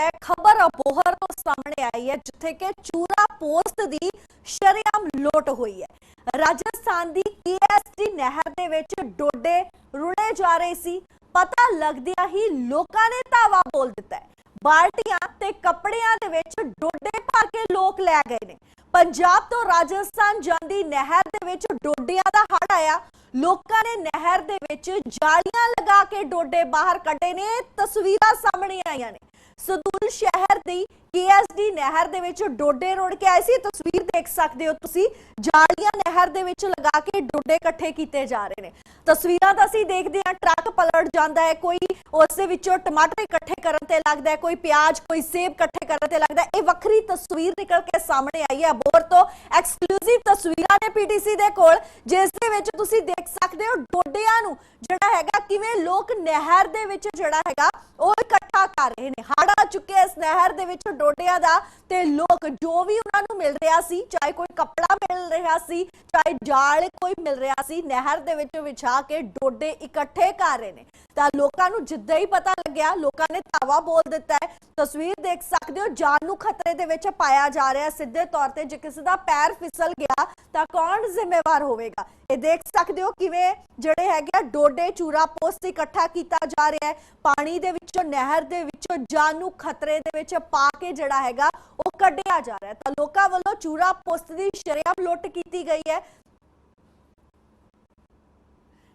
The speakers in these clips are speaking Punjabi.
ਹੈ ਖਬਰ ਅਬੋਹਰ ਤੋਂ ਸਾਹਮਣੇ ਆਈ ਹੈ, ਜਿੱਥੇ ਕਿ ਚੂਰਾ ਪੋਸਟ ਦੀ ਸ਼ਰੇਆਮ ਲੋਟ ਹੋਈ ਹੈ। ਰਾਜਸਥਾਨ ਦੀ ਕੇਐਸਟੀ ਨਹਿਰ ਦੇ ਵਿੱਚ ਡੋਡੇ ਰੁੜੇ ਜਾ ਰਹੇ ਸੀ। ਪਤਾ ਲੱਗਦਿਆਂ ਹੀ ਲੋਕਾਂ ਨੇ ਧਾਵਾ ਬੋਲ ਦਿੱਤਾ ਬਾਲਟੀਆਂ ਤੇ ਕੱਪੜਿਆਂ ਦੇ ਵਿੱਚ ਡੋਡੇ ਭਰ ਕੇ ਲੋਕ ਲੈ ਗਏ ਨੇ। ਪੰਜਾਬ ਤੋਂ ਰਾਜਸਥਾਨ ਜਾਂਦੀ ਨਹਿਰ ਦੇ ਵਿੱਚ ਡੋਡਿਆਂ ਦਾ ਹੜ ਆਇਆ। ਲੋਕਾਂ ਨੇ ਨਹਿਰ ਦੇ ਵਿੱਚ ਜਾਲੀਆਂ ਲਗਾ ਕੇ ਡੋਡੇ ਬਾਹਰ ਕੱਢੇ ਨੇ। ਤਸਵੀਰਾਂ ਸਾਹਮਣੇ ਆਈਆਂ ਨੇ। ਸਦੂਲ ਸ਼ਹਿਰ ਦੀ ਕੇਐਸਡੀ ਨਹਿਰ ਦੇ ਵਿੱਚ ਡੋਡੇ ਰੋੜ ਕੇ ਆਏ ਸੀ। ਤਸਵੀਰ ਦੇਖ ਸਕਦੇ ਹੋ ਤੁਸੀਂ। ਜਾਲੀਆਂ ਨਹਿਰ ਦੇ ਵਿੱਚ ਲਗਾ ਕੇ ਡੋਡੇ ਇਕੱਠੇ ਕੀਤੇ ਜਾ ਰਹੇ ਨੇ। ਤਸਵੀਰਾਂ ਤਾਂ ਅਸੀਂ ਦੇਖਦੇ ਹਾਂ, ਟਰੱਕ ਪਲਟ ਜਾਂਦਾ ਹੈ, ਕੋਈ ਉਸ ਦੇ ਵਿੱਚੋਂ ਟਮਾਟਰ ਇਕੱਠੇ ਕਰਨ ਤੇ ਲੱਗਦਾ ਹੈ, ਕੋਈ ਪਿਆਜ਼, ਕੋਈ ਸੇਬ ਇਕੱਠੇ ਕਰਨ ਤੇ ਲੱਗਦਾ ਹੈ। ਇਹ ਵੱਖਰੀ ਤਸਵੀਰ ਨਿਕਲ ਕੇ ਸਾਹਮਣੇ ਆਈ ਹੈ। ਬੋਰ ਤੋਂ ਐਕਸਕਲੂਸਿਵ ਤਸਵੀਰਾਂ ਨੇ ਪੀਟੀਸੀ ਦੇ ਕੋਲ, ਜਿਸ ਦੇ ਵਿੱਚ ਤੁਸੀਂ ਦੇਖ ਸਕਦੇ ਹੋ ਡੋਡਿਆਂ ਨੂੰ ਜਿਹੜਾ ਹੈਗਾ, ਕਿਵੇਂ ਲੋਕ ਨਹਿਰ ਦੇ ਵਿੱਚ ਜਿਹੜਾ ਹੈਗਾ, ਉਹ ਇਕੱਠਾ ਕਰ ਰਹੇ ਨੇ। ਹੜ ਆ ਚੁੱਕੇ ਇਸ ਨਹਿਰ ਦੇ ਵਿੱਚ ਡੋਡਿਆਂ ਦਾ ਤੇ ਲੋਕ ਜੋ ਵੀ ਉਹਨਾਂ ਨੂੰ ਮਿਲ ਰਿਹਾ ਸੀ, ਚਾਹੇ ਕੋਈ ਕੱਪੜਾ ਮਿਲ ਰਿਹਾ ਸੀ, ਚਾਹੇ ਜਾਲ ਕੋਈ ਮਿਲ ਰਿਹਾ ਸੀ, ਨਹਿਰ ਦੇ ਵਿੱਚ ਵਿਛਾ ਕੇ ਡੋਡੇ ਇਕੱਠੇ ਕਰ ਰਹੇ ਨੇ। ਤਾਂ ਲੋਕਾਂ ਨੂੰ ਜਿੱਦਾਂ ਹੀ ਪਤਾ ਲੱਗਿਆ, ਲੋਕਾਂ ਨੇ ਧਾਵਾ ਬੋਲ ਦਿੱਤਾ ਹੈ। ਤਸਵੀਰ ਦੇਖ ਸਕਦੇ ਹੋ, ਜਾਨ ਨੂੰ ਖਤਰੇ ਦੇ ਵਿੱਚ ਪਾਇਆ ਜਾ ਰਿਹਾ ਸਿੱਧੇ ਤੌਰ ਤੇ ਜੇ ਕਿਸੇ ਦਾ ਪੈਰ ਫਿਸਲ ਗਿਆ, ਤਾਂ ਕੌਣ ਜ਼ਿੰਮੇਵਾਰ ਹੋਵੇਗਾ? ਇਹ ਦੇਖ ਸਕਦੇ ਹੋ ਕਿਵੇਂ ਜਿਹੜੇ ਹੈਗੇ ਆ, ਡੋਡੇ, ਚੂਰਾ ਪੋਸਟ ਇਕੱਠਾ ਕੀਤਾ ਜਾ ਰਿਹਾ ਹੈ। ਪਾਣੀ ਦੇ ਵਿੱਚੋਂ, ਨਹਿਰ ਦੇ ਵਿੱਚੋਂ ਜਾਨ ਨੂੰ ਖਤਰੇ ਦੇ ਵਿੱਚ ਪਾ ਕੇ ਜਿਹੜਾ ਹੈਗਾ, ਉਹ ਕੱਢਿਆ ਜਾ ਰਿਹਾ ਤਾਂ ਲੋਕਾਂ ਵੱਲੋਂ ਚੂਰਾ ਪੋਸਟ ਦੀ ਸ਼ਰੇਆਮ ਲੁੱਟ ਕੀਤੀ ਗਈ ਹੈ।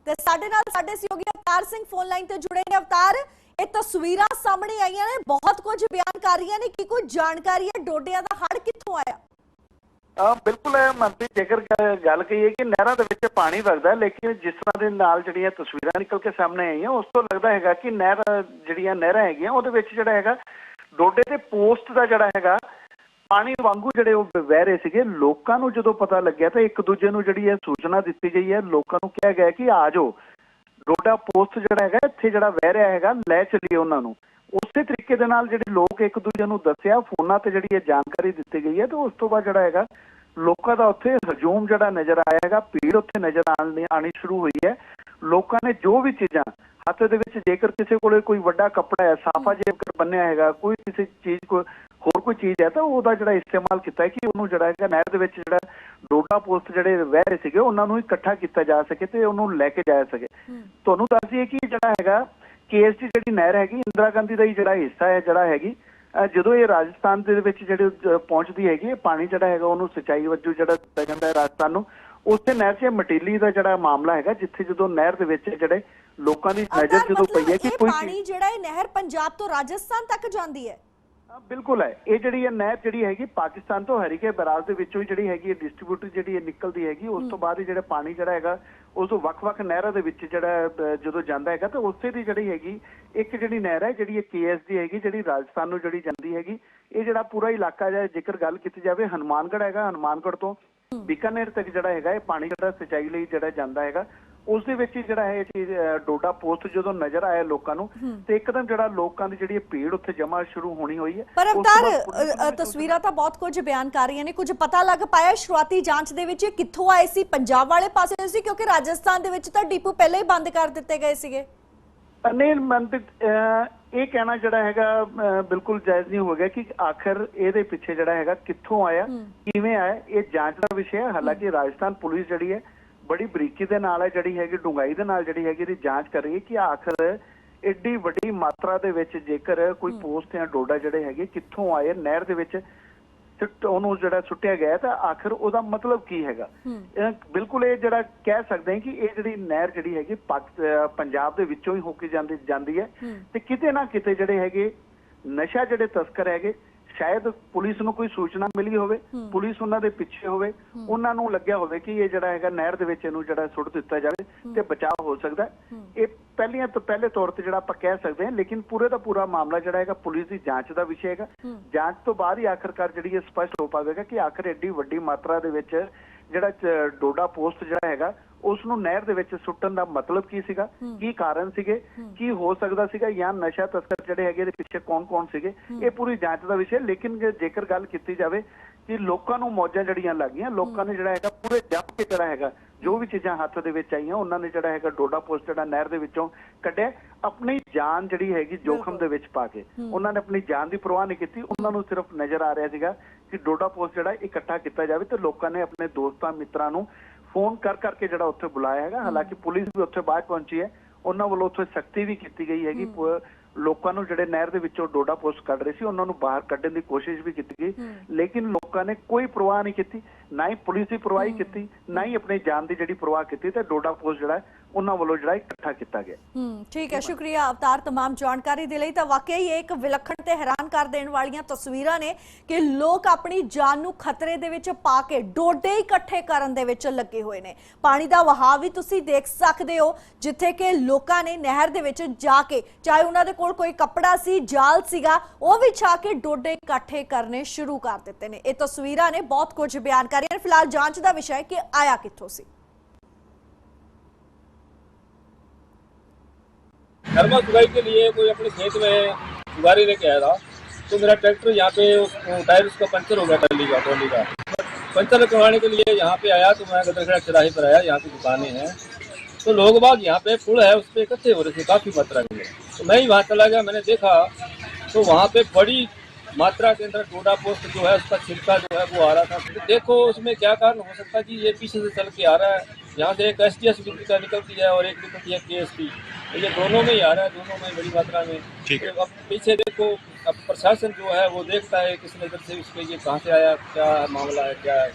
ਤੇ ਸਾਡੇ ਨਾਲ ਸਾਡੇ ਸਹਿਯੋਗੀ ਅਵਤਾਰ ਸਿੰਘ ਫੋਨ ਲਾਈਨ ਤੇ ਜੁੜੇ ਨੇ। ਅਵਤਾਰ, ਇਹ ਤਸਵੀਰਾਂ ਸਾਹਮਣੇ ਆਈਆਂ ਨੇ। ਬਹੁਤ ਕੁਝ ਬਿਆਨ ਕਰ ਰਹੀਆਂ ਨੇ ਕਿ ਕੋਈ ਜਾਣਕਾਰੀ ਹੈ। ਡੋਡਿਆਂ ਦਾ ਹੜ ਕਿੱਥੋਂ ਆਇਆ? ਆ ਬਿਲਕੁਲ ਹੈ ਮਨਪ੍ਰੀਤ ਜੇਕਰ ਗੱਲ ਕਹੀਏ ਕਿ ਨਹਿਰਾਂ ਦੇ ਵਿੱਚ ਪਾਣੀ ਵਗਦਾ ਲੇਕਿਨ ਜਿਸ ਤਰ੍ਹਾਂ ਦੇ ਨਾਲ ਜਿਹੜੀਆਂ ਤਸਵੀਰਾਂ ਨਿਕਲ ਕੇ ਸਾਹਮਣੇ ਆਈਆਂ, ਉਸ ਤੋਂ ਲੱਗਦਾ ਹੈਗਾ ਕਿ ਨਹਿਰ, ਜਿਹੜੀਆਂ ਨਹਿਰਾਂ ਹੈਗੀਆਂ, ਉਹਦੇ ਵਿੱਚ ਜਿਹੜਾ ਹੈਗਾ ਡੋਡੇ ਤੇ ਪੋਸਟ ਦਾ ਜਿਹੜਾ ਹੈਗਾ ਪਾਣੀ ਵਾਂਗੂ ਜਿਹੜੇ ਉਹ ਵਹਿ ਰਹੇ ਸੀਗੇ, ਲੋਕਾਂ ਨੂੰ ਜਦੋਂ ਪਤਾ ਲੱਗਿਆ ਤਾਂ ਇੱਕ ਦੂਜੇ ਨੂੰ ਜਿਹੜੀ ਹੈ ਸੂਚਨਾ ਦਿੱਤੀ ਗਈ ਹੈ, ਲੋਕਾਂ ਨੂੰ ਕਿਹਾ ਗਿਆ ਕਿ ਆ ਜਾਓ। ਡੋਡਾ ਪੋਸਟ ਜਿਹੜਾ ਹੈਗਾ, ਇੱਥੇ ਜਿਹੜਾ ਵਹਿ ਰਿਹਾ ਹੈਗਾ, ਲੈ ਚੱਲੀਏ ਉਹਨਾਂ ਨੂੰ। ਉਸੇ ਤਰੀਕੇ ਦੇ ਨਾਲ ਜਿਹੜੇ ਲੋਕ ਇੱਕ ਦੂਜੇ ਨੂੰ ਦੱਸਿਆ, ਫੋਨਾਂ ਤੇ ਜਿਹੜੀ ਇਹ ਜਾਣਕਾਰੀ ਦਿੱਤੀ ਗਈ ਹੈ, ਤੇ ਉਸ ਤੋਂ ਬਾਅਦ ਜਿਹੜਾ ਹੈਗਾ, ਲੋਕਾਂ ਦਾ ਉੱਥੇ ਹਜੂਮ ਜਿਹੜਾ ਨਜ਼ਰ ਆਇਆ ਹੈਗਾ, ਭੀੜ ਉੱਥੇ ਨਜ਼ਰ ਆਉਣ ਆਣੀ ਸ਼ੁਰੂ ਹੋਈ ਹੈ। ਲੋਕਾਂ ਨੇ ਜੋ ਵੀ ਚੀਜ਼ਾਂ, ਹੱਥ ਦੇ ਵਿੱਚ ਜੇਕਰ ਕਿਸੇ ਕੋਲੇ ਕੋਈ ਵੱਡਾ ਕੱਪੜਾ ਹੈ, ਸਾਫਾ ਜੇਕਰ ਬੰਨਿਆ ਹੈਗਾ, ਕੋਈ ਕਿਸੇ ਚੀਜ਼ ਕੋ ਹੋਰ ਕੋਈ ਚੀਜ਼ ਹੈ ਤਾਂ ਉਹਦਾ ਜਿਹੜਾ ਇਸਤੇਮਾਲ ਕੀਤਾ ਹੈ ਕਿ ਉਹਨੂੰ ਜਿਹੜਾ ਹੈਗਾ ਨਹਿਰ ਦੇ ਵਿੱਚ ਜਿਹੜਾ ਡੋਡਾ ਪੋਸਟ ਜਿਹੜੇ ਵਹਿ ਰਹੇ ਸੀਗੇ ਉਹਨਾਂ ਨੂੰ ਇਕੱਠਾ ਕੀਤਾ ਜਾ ਸਕੇ ਤੇ ਉਹਨੂੰ ਲੈ ਕੇ ਜਾਇਆ ਸਕੇ। ਤੁਹਾਨੂੰ ਦੱਸ ਦਈਏ ਕਿ ਜਿਹੜਾ ਹੈਗਾ ਕੇਐਸਟੀ ਜਿਹੜੀ ਨਹਿਰ ਹੈਗੀ ਇੰਦਰਾ ਗਾਂਧੀ ਦਾ ਹੀ ਜਿਹੜਾ ਹਿੱਸਾ ਹੈ ਜਿਹੜਾ ਹੈਗੀ ਜਦੋਂ ਇਹ ਰਾਜਸਥਾਨ ਦੇ ਵਿੱਚ ਜਿਹੜੇ ਪਹੁੰਚਦੀ ਹੈਗੀ ਇਹ ਪਾਣੀ ਜਿਹੜਾ ਹੈਗਾ ਉਹਨੂੰ ਸਿੰਚਾਈ ਵਜੋਂ ਜਿਹੜਾ ਦਿੱਤਾ ਜਾਂਦਾ ਹੈ ਰਾਜਸਥਾਨ ਨੂੰ ਉਸੇ ਨਹਿਰ 'ਚ ਮਟੀਲੀ ਦਾ ਜਿਹੜਾ ਮਾਮਲਾ ਹੈਗਾ ਜਿੱਥੇ ਜਦੋਂ ਨਹਿਰ ਦੇ ਵਿੱਚ ਜਿਹੜੇ ਲੋਕਾਂ ਦੀ ਨਜ਼ਰ ਜਦੋਂ ਪਈ ਹੈ ਕਿ ਕੋਈ ਪਾਣੀ ਜਿਹੜਾ ਇਹ ਨਹਿਰ ਪੰਜਾਬ ਤੋਂ ਰਾਜਸਥਾਨ ਤੱਕ ਜਾਂਦੀ ਹਾਂ, ਬਿਲਕੁਲ ਹੈ। ਇਹ ਜਿਹੜੀ ਹੈ ਨਹਿਰ ਜਿਹੜੀ ਹੈਗੀ ਪਾਕਿਸਤਾਨ ਤੋਂ ਹਰੀਕੇ ਬਰਾਜ ਦੇ ਵਿੱਚੋਂ ਹੀ ਜਿਹੜੀ ਹੈਗੀ ਡਿਸਟ੍ਰੀਬਿਊਟਰ ਜਿਹੜੀ ਇਹ ਨਿਕਲਦੀ ਹੈਗੀ ਉਸ ਤੋਂ ਬਾਅਦ ਜਿਹੜਾ ਪਾਣੀ ਜਿਹੜਾ ਹੈਗਾ ਉਸ ਤੋਂ ਵੱਖ-ਵੱਖ ਨਹਿਰਾਂ ਦੇ ਵਿੱਚ ਜਿਹੜਾ ਜਦੋਂ ਜਾਂਦਾ ਹੈਗਾ ਤਾਂ ਉਸੇ ਦੀ ਜਿਹੜੀ ਹੈਗੀ ਇੱਕ ਜਿਹੜੀ ਨਹਿਰ ਹੈ ਜਿਹੜੀ ਇਹ ਕੇਐਸਡੀ ਹੈਗੀ ਜਿਹੜੀ ਰਾਜਸਥਾਨ ਨੂੰ ਜਿਹੜੀ ਜਾਂਦੀ ਹੈਗੀ ਇਹ ਜਿਹੜਾ ਪੂਰਾ ਇਲਾਕਾ ਜਿਹੜਾ ਜੇਕਰ ਗੱਲ ਕੀਤੀ ਜਾਵੇ ਹਨੂਮਾਨਗੜ੍ਹ ਹੈਗਾ ਹਨੂਮਾਨਗੜ੍ਹ ਤੋਂ ਬੀਕਾਨੇਰ ਤੱਕ ਜਿਹੜਾ ਹੈਗਾ ਇਹ ਪਾਣੀ ਜਿਹੜਾ ਸਿੰਚਾਈ ਲਈ ਜਿਹੜਾ ਜਾਂਦਾ ਹੈਗਾ ਉਸ ਦੇ ਵਿੱਚ ਜਿਹੜਾ ਹੈ ਇਹ ਚੀਜ਼ ਡੋਡਾ ਪੋਸਟ ਜਦੋਂ ਨਜ਼ਰ ਆਇਆ ਲੋਕਾਂ ਨੂੰ ਤੇ ਇੱਕਦਮ ਜਿਹੜਾ ਲੋਕਾਂ ਦੀ ਜਿਹੜੀ ਭੀੜ ਉੱਥੇ ਜਮਾ ਸ਼ੁਰੂ ਹੋਣੀ ਹੋਈ ਹੈ। ਪਰ ਅਵਤਾਰ ਤਸਵੀਰਾਂ ਤਾਂ ਬਹੁਤ ਕੁਝ ਬਿਆਨ ਕਰ ਰਹੀਆਂ ਨੇ। ਕੁਝ ਪਤਾ ਲੱਗ ਪਾਇਆ ਸ਼ੁਰੂਆਤੀ ਜਾਂਚ ਦੇ ਵਿੱਚ ਇਹ ਕਿੱਥੋਂ ਆਏ ਸੀ? ਪੰਜਾਬ ਵਾਲੇ ਪਾਸੇ ਸੀ ਕਿਉਂਕਿ ਰਾਜਸਥਾਨ ਦੇ ਵਿੱਚ ਤਾਂ ਡਿਪੂ ਪਹਿਲਾਂ ਹੀ ਬੰਦ ਕਰ ਦਿੱਤੇ ਗਏ ਸੀਗੇ। ਅਨਿਲ ਅਹ, ਇਹ ਕਹਿਣਾ ਜਿਹੜਾ ਹੈਗਾ ਬਿਲਕੁਲ ਜਾਇਜ਼ ਨਹੀਂ ਹੋ ਗਿਆ ਕਿ ਆਖਰ ਇਹਦੇ ਪਿੱਛੇ ਜਿਹੜਾ ਹੈਗਾ ਕਿੱਥੋਂ ਆਇਆ ਕਿਵੇਂ ਆਇਆ ਇਹ ਜਾਂਚ ਦਾ ਵਿਸ਼ਾ ਹੈ। ਹਾਲਾਂਕਿ ਰਾਜਸਥਾਨ ਪੁਲਿਸ ਜਿਹੜੀ ਹੈ ਬੜੀ ਬਰੀਕੀ ਦੇ ਨਾਲ ਹੈ ਜਿਹੜੀ ਹੈਗੀ ਡੂੰਘਾਈ ਦੇ ਨਾਲ ਜਿਹੜੀ ਹੈਗੀ ਇਹਦੀ ਜਾਂਚ ਕਰ ਰਹੀ ਹੈ ਕਿ ਆਖਰ ਏਡੀ ਵੱਡੀ ਮਾਤਰਾ ਦੇ ਵਿੱਚ ਜੇਕਰ ਕੋਈ ਪੋਸਟ ਜਾਂ ਡੋਡਾ ਜਿਹੜੇ ਹੈਗੇ ਕਿੱਥੋਂ ਆਏ ਨਹਿਰ ਦੇ ਵਿੱਚ ਸਿੱਟ ਉਹਨੂੰ ਜਿਹੜਾ ਸੁੱਟਿਆ ਗਿਆ ਤਾਂ ਆਖਰ ਉਹਦਾ ਮਤਲਬ ਕੀ ਹੈਗਾ? ਬਿਲਕੁਲ ਇਹ ਜਿਹੜਾ ਕਹਿ ਸਕਦੇ ਹਾਂ ਕਿ ਇਹ ਜਿਹੜੀ ਨਹਿਰ ਜਿਹੜੀ ਹੈਗੀ ਪੰਜਾਬ ਦੇ ਵਿੱਚੋਂ ਹੀ ਹੋ ਕੇ ਜਾਂਦੀ ਜਾਂਦੀ ਹੈ। ਤੇ ਕਿਤੇ ਨਾ ਕਿਤੇ ਜਿਹੜੇ ਹੈਗੇ ਨਸ਼ਾ ਜਿਹੜੇ ਤਸਕਰ ਹੈਗੇ ਸ਼ਾਇਦ ਪੁਲਿਸ ਨੂੰ ਕੋਈ ਸੂਚਨਾ ਮਿਲੀ ਹੋਵੇ ਪੁਲਿਸ ਉਹਨਾਂ ਦੇ ਪਿੱਛੇ ਹੋਵੇ ਉਹਨਾਂ ਨੂੰ ਲੱਗਿਆ ਹੋਵੇ ਕਿ ਇਹ ਜਿਹੜਾ ਹੈਗਾ ਨਹਿਰ ਦੇ ਵਿੱਚ ਇਹਨੂੰ ਜਿਹੜਾ ਸੁੱਟ ਦਿੱਤਾ ਜਾਵੇ ਤੇ ਬਚਾਅ ਹੋ ਸਕਦਾ। ਇਹ ਪਹਿਲੀਆਂ ਤੋਂ ਪਹਿਲੇ ਤੌਰ ਤੇ ਜਿਹੜਾ ਆਪਾਂ ਕਹਿ ਸਕਦੇ ਹਾਂ ਲੇਕਿਨ ਪੂਰੇ ਦਾ ਪੂਰਾ ਮਾਮਲਾ ਜਿਹੜਾ ਹੈਗਾ ਪੁਲਿਸ ਦੀ ਜਾਂਚ ਦਾ ਵਿਸ਼ਾ ਹੈਗਾ। ਜਾਂਚ ਤੋਂ ਬਾਅਦ ਹੀ ਆਖਰਕਾਰ ਜਿਹੜੀ ਇਹ ਸਪਸ਼ਟ ਹੋ ਪਾਵੇਗਾ ਕਿ ਆਖਰ ਐਡੀ ਵੱਡੀ ਮਾਤਰਾ ਦੇ ਵਿੱਚ ਜਿਹੜਾ ਡੋਡਾ ਪੋਸਟ ਜਿਹੜਾ ਹੈਗਾ ਉਸ ਨੂੰ ਨਹਿਰ ਦੇ ਵਿੱਚ ਸੁੱਟਣ ਦਾ ਮਤਲਬ ਕੀ ਸੀਗਾ? ਕੀ ਕਾਰਨ ਸੀਗੇ? ਕੀ ਹੋ ਸਕਦਾ ਸੀਗਾ ਜਾਂ ਨਸ਼ਾ ਤਸਕਰ ਜਿਹੜੇ ਹੈਗੇ ਇਹਦੇ ਪਿੱਛੇ ਕੌਣ-ਕੌਣ ਸੀਗੇ? ਇਹ ਪੂਰੀ ਜਾਂਚ ਦਾ ਵਿਸ਼ਾ। ਲੇਕਿਨ ਜੇਕਰ ਗੱਲ ਕੀਤੀ ਜਾਵੇ ਕਿ ਲੋਕਾਂ ਨੂੰ ਮੌਜਾਂ ਜੜੀਆਂ ਲੱਗੀਆਂ ਲੋਕਾਂ ਨੇ ਜਿਹੜਾ ਹੈਗਾ ਪੂਰੇ ਜੱਪ ਕੇ ਜਿਹੜਾ ਹੈਗਾ ਜੋ ਵੀ ਚੀਜ਼ਾਂ ਹੱਥ ਦੇ ਵਿੱਚ ਆਈਆਂ ਉਹਨਾਂ ਨੇ ਜਿਹੜਾ ਹੈਗਾ ਡੋਡਾ ਪੋਸਟ ਜਿਹੜਾ ਨਹਿਰ ਦੇ ਵਿੱਚੋਂ ਕੱਢਿਆ ਆਪਣੀ ਜਾਨ ਜਿਹੜੀ ਹੈਗੀ ਜੋਖਮ ਦੇ ਵਿੱਚ ਪਾ ਕੇ। ਉਹਨਾਂ ਨੇ ਆਪਣੀ ਜਾਨ ਦੀ ਪਰਵਾਹ ਨਹੀਂ ਕੀਤੀ। ਉਹਨਾਂ ਨੂੰ ਸਿਰਫ ਨਜ਼ਰ ਆ ਰਿਹਾ ਸੀਗਾ ਕਿ ਡੋਡਾ ਪੋਸਟ ਜਿਹੜਾ ਇਕੱਠਾ ਕੀਤਾ ਜਾਵੇ ਤੇ ਲੋਕਾਂ ਨੇ ਆਪਣੇ ਦੋਸਤਾਂ ਮਿੱਤਰਾਂ ਨੂੰ ਫੋਨ ਕਰ ਕਰਕੇ ਜਿਹੜਾ ਉੱਥੇ ਬੁਲਾਇਆ ਹੈਗਾ। ਹਾਲਾਂਕਿ ਪੁਲਿਸ ਵੀ ਉੱਥੇ ਬਾਅਦ ਪਹੁੰਚੀ ਹੈ। ਉਹਨਾਂ ਵੱਲੋਂ ਉੱਥੇ ਸਖਤੀ ਵੀ ਕੀਤੀ ਗਈ ਹੈਗੀ। ਲੋਕਾਂ ਨੂੰ ਜਿਹੜੇ ਨਹਿਰ ਦੇ ਵਿੱਚੋਂ ਡੋਡਾ ਪੋਸਟ ਕੱਢ ਰਹੇ ਸੀ ਉਹਨਾਂ ਨੂੰ ਬਾਹਰ ਕੱਢਣ ਦੀ ਕੋਸ਼ਿਸ਼ ਵੀ ਕੀਤੀ ਗਈ। ਲੇਕਿਨ ਲੋਕਾਂ ਨੇ ਕੋਈ ਪਰਵਾਹ ਨਹੀਂ ਕੀਤੀ। ਨਾ ਹੀ ਪੁਲਿਸ ਦੀ ਪਰਵਾਹ ਹੀ ਕੀਤੀ ਨਾ ਹੀ ਆਪਣੀ ਜਾਨ ਦੀ ਜਿਹੜੀ ਪਰਵਾਹ ਕੀਤੀ ਤੇ ਡੋਡਾ ਪੋਸਟ ਜਿਹੜਾ ਹੈ, ਉਹਨਾਂ ਵੱਲੋਂ ਜਿਹੜਾ ਇਕੱਠਾ ਕੀਤਾ ਗਿਆ ਹੂੰ ਠੀਕ ਹੈ ਸ਼ੁਕਰੀਆ ਅਵਤਾਰ तमाम ਜਾਣਕਾਰੀ ਦੇ ਲਈ ਤਾਂ ਵਾਕਿਆ ਹੀ ਇਹ ਇੱਕ ਵਿਲੱਖਣ ਤੇ ਹੈਰਾਨ ਕਰ ਦੇਣ ਵਾਲੀਆਂ ਤਸਵੀਰਾਂ ਨੇ ਕਿ ਲੋਕ ਆਪਣੀ ਜਾਨ ਨੂੰ ਖਤਰੇ ਦੇ ਵਿੱਚ ਪਾ ਕੇ ਡੋਡੇ ਇਕੱਠੇ ਕਰਨ ਦੇ ਵਿੱਚ ਲੱਗੇ ਹੋਏ ਨੇ ਪਾਣੀ ਦਾ ਵਹਾਅ ਵੀ ਤੁਸੀਂ ਦੇਖ ਸਕਦੇ ਹੋ ਜਿੱਥੇ ਕਿ ਲੋਕਾਂ ਨੇ ਨਹਿਰ ਦੇ ਵਿੱਚ ਜਾ ਕੇ ਚਾਹੇ ਉਹਨਾਂ ਦੇ ਕੋਲ ਕੋਈ ਕੱਪੜਾ ਸੀ ਜਾਲ ਸੀਗਾ ਉਹ ਵੀ ਛਾ ਕੇ ਡੋਡੇ ਇਕੱਠੇ ਕਰਨੇ ਸ਼ੁਰੂ ਕਰ ਦਿੱਤੇ ਨੇ ਇਹ ਤਸਵੀਰਾਂ ਨੇ ਬਹੁਤ ਕੁਝ ਬਿਆਨ ਕਰ ਰਹੀਆਂ ਨੇ ਫਿਲਹਾਲ ਜਾਂਚ ਦਾ ਵਿਸ਼ਾ ਹੈ ਕਿ ਆਇਆ ਕਿੱਥੋਂ ਸੀ नरमा सुगाई के लिए कोई अपने खेत में सुगारी लेके आया था तो मेरा ट्रैक्टर यहाँ पे उस- टायर उसका पंचर हो गया ट्रॉली का ट्रॉली का पंचर करवाने के लिए यहाँ पे आया तो मैं गदरखेड़ा चौराहे पर आया यहाँ पे दुकानें हैं तो लोग बाग यहाँ पे पुल है उस पर इकट्ठे हो रहे थे काफी मात्रा में तो मैं ही वहाँ चला गया मैंने देखा तो वहाँ पे बड़ी मात्रा के अंदर टोडा पोस्ट जो है उसका छिलका जो है वो आ रहा था। तो देखो उसमें क्या कारण हो सकता है कि ये पीछे से चल के आ रहा है। यहाँ से एक एस टी एस का निकलती है और एक निकलती है के एस टी ये दोनों में ही आ रहा है दोनों में बड़ी मात्रा में। ठीक है। तो अब पीछे देखो अब प्रशासन जो है वो देखता है किस नज़र से उसके ये कहाँ से आया क्या मामला है क्या है?